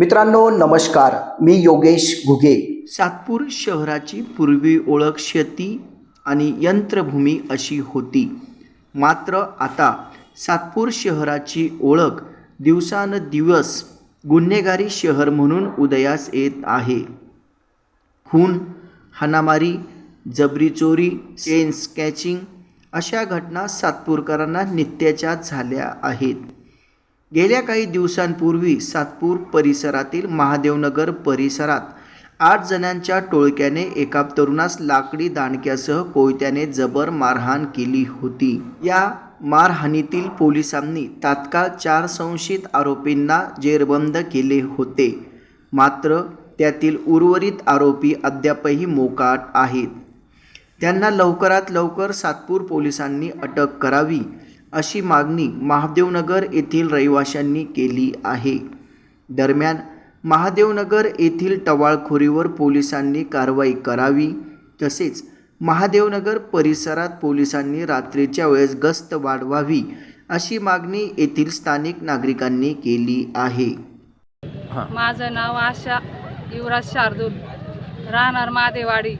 मित्रांनो नमस्कार. मी योगेश घुगे. सातपूर शहराची पूर्वी ओळख शेती आणि यंत्रभूमी अशी होती. मात्र आता सातपूर शहराची ओळख दिवसानदिवस गुन्हेगारी शहर म्हणून उदयास येत आहे. खून हाणामारी जबरी चोरी चेन स्कॅचिंग अशा घटना सातपूरकरांना नित्याच्या झाल्या आहेत. गेल्या काही दिवसांपूर्वी सातपूर परिसरातील महादेवनगर परिसरात आठ जणांच्या टोळक्याने एका तरुणास लाकडी दांडक्यासह कोयत्याने जबर मारहाण केली होती. या मारहाणीतील पोलिसांनी तात्काळ चार संशयित आरोपींना जेरबंद केले होते. मात्र त्यातील उर्वरित आरोपी अद्यापही मोकाट आहेत. त्यांना लवकरात लवकर सातपूर पोलिसांनी अटक करावी. अशी मागणी महादेवनगर येथील रहिवाशांनी केली आहे. दरम्यान महादेवनगर येथील टवाळखोरीवर पोलिसांनी कारवाई करावी तसेच महादेवनगर परिसरात पोलिसांनी रात्रीच्या वेळेस गस्त वाढवावी अशी मागणी येथील स्थानिक नागरिकांनी केली आहे. माझं नाव आशा युवराज शार्दूल. राहणार मादेवाडी.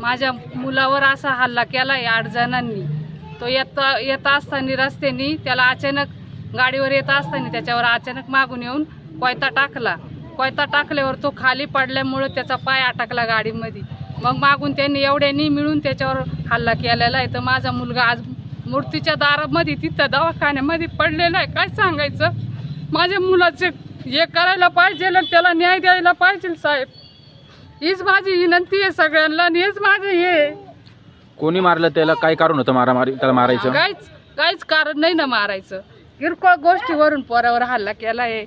माझ्या मुलावर असा हल्ला केला आहे आठ जणांनी. तो येता येत असताना रस्त्याने त्याला अचानक गाडीवर येत असताना त्याच्यावर अचानक मागून येऊन कोयता टाकला. कोयता टाकल्यावर तो खाली पडल्यामुळं त्याचा पाय अटकला गाडीमध्ये. मग मागून त्यांनी एवढ्यानी मिळून त्याच्यावर हल्ला केलेला आहे. तर माझा मुलगा आज मूर्तीच्या दारामध्ये तिथं दवाखान्यामध्ये पडलेला आहे. काय सांगायचं? माझ्या मुलाचे हे करायला पाहिजे त्याला न्याय द्यायला पाहिजे साहेब. हीच माझी विनंती आहे सगळ्यांना आणि हेच माझे हे आहे. कोणी मारलं त्याला काय कारण होतं मारामारी त्याला मारायचं? काहीच काहीच कारण नाही ना मारायचं. किरकोळ गोष्टीवरून पोरावर हल्ला केला आहे.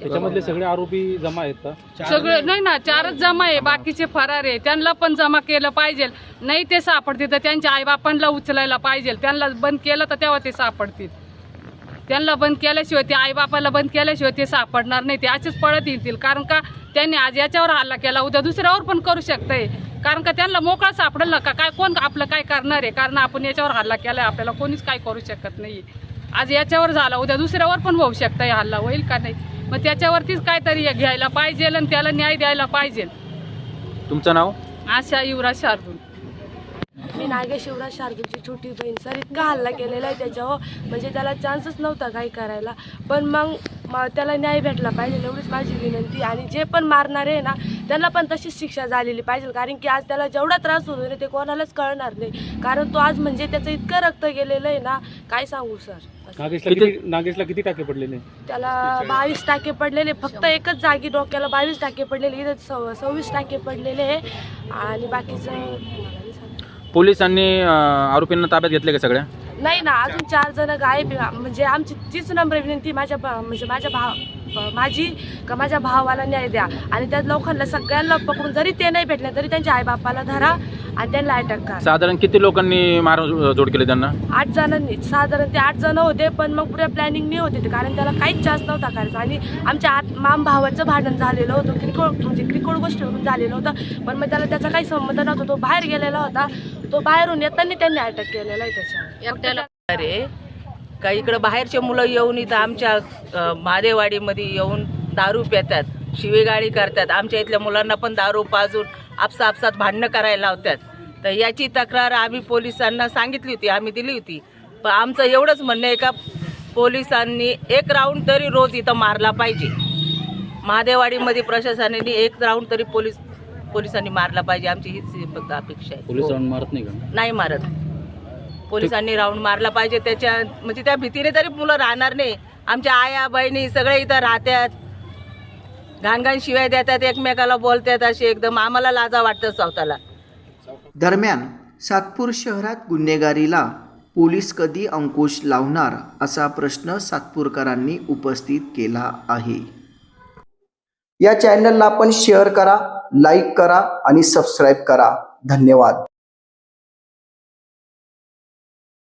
त्याच्यामधले सगळे आरोपी जमा आहेत का? सगळे नाही ना चारच जमा आहे. बाकीचे फरार आहे. त्यांना पण जमा केलं पाहिजे. नाही ते सापडतील तर त्यांच्या आईबापांना उचलायला पाहिजे. त्यांना बंद केलं तर तेव्हा ते सापडतील. त्यांना बंद केल्याशिवाय ते आईबापाला बंद केल्याशिवाय ते सापडणार नाही. ते असेच पळत येतील. कारण का? त्यांनी आज याच्यावर हल्ला केला. उद्या दुसऱ्यावर पण करू शकतंय. कारण का त्यांना मोकळा सापडेल ना का? काय कोण आपलं काय करणार आहे? कारण आपण याच्यावर हल्ला केलाय आपल्याला कोणीच काय करू शकत नाही. आज याच्यावर झाला उद्या दुसऱ्यावर पण होऊ शकतं हल्ला होईल का नाही? मग त्याच्यावरतीच काहीतरी हे घ्यायला पाहिजे आणि त्याला न्याय द्यायला पाहिजे. तुमचं नाव? आशा युवराज शार्दूल. मी नागेश शिवराज शार्दूलची छोटी बहीण. सर इतका हल्ला केलेला आहे त्याच्यावर. म्हणजे त्याला चान्सच नव्हता काही करायला. पण मग म- त्याला न्याय भेटला पाहिजे एवढीच माझी विनंती. आणि जे पण मारणारे आहे ना त्यांना पण तशीच शिक्षा झालेली पाहिजे. कारण की आज त्याला जेवढा त्रास होतो ना ते कोणालाच कळणार नाही. कारण तो आज म्हणजे त्याचं इतकं रक्त गेलेलं आहे ना काय सांगू सर? नागेशला किती नागेशला किती टाके पडलेले? त्याला बावीस टाके पडलेले फक्त एकच जागी डोक्याला बावीस टाके पडलेले इथं सव सव्वीस टाके पडलेले आहे. आणि बाकीचं पोलिसांनी आरोपींना ताब्यात घेतले का सगळ्या? नाही ना अजून चार जण गायब आहे. म्हणजे आमची तीच नंबर विनंती माझ्या भा- म्हणजे माझ्या भाव माझी का माझ्या भावाला न्याय द्या आणि त्या लोकांना सगळ्यांना पकडून जरी ते नाही भेटले तरी त्यांच्या आईबापाला धरा आणि त्यांना अटॅक करा. साधारण किती लोकांनी मार जोड केले त्यांना? आठ जणांनी. साधारण ते आठ जण होते पण मग पुऱ्या प्लॅनिंग नाही होते. ते कारण त्याला काहीच चान्स नव्हता करायचा. आणि आमच्या आठ माम भावाचं भांडण झालेलं होतं. किरकोळ म्हणजे किरकोळ गोष्टीवरून झालेलं होतं. पण मग त्याला त्याचा काही संबंध नव्हता. तो बाहेर गेलेला होता. तो बाहेरून येताना त्यांनी अटॅक केलेला आहे त्याच्यावर. एकट्याला अरे का इकडं बाहेरचे मुलं येऊन इथं आमच्या अ, महादेवाडीमध्ये येऊन दारू पितात? शिवेगाळी करतात. आमच्या इथल्या मुलांना पण दारू पाजून आपसा आपसात भांडणं करायला लावतात. तर याची तक्रार आम्ही पोलिसांना सांगितली होती आम्ही दिली होती. पण आमचं एवढंच म्हणणं आहे का पोलिसांनी एक राऊंड तरी रोज इथं मारला पाहिजे. महादेवाडीमध्ये प्रशासनाने एक राऊंड तरी पोलीस पोलिसांनी मारला पाहिजे. आमची हीच फक्त अपेक्षा आहे. पोलीस राऊंड मारत नाही का? नाही मारत. पोलिसांनी राऊंड मारला पाहिजे. त्याच्या म्हणजे त्या भीतीने तरी मुलं राहणार नाही. आमच्या आया बहिणी सगळे इथं राहतात. घाणघाण शिवाय देतात एकमेकाला बोलतात असे एकदम आम्हाला लाजा वाटतं स्वतःला. दरम्यान सातपूर शहरात गुन्हेगारीला पोलीस कधी अंकुश लावणार असा प्रश्न सातपूरकरांनी उपस्थित केला आहे. या चॅनलला आपण शेअर करा लाईक करा आणि सबस्क्राईब करा. धन्यवाद.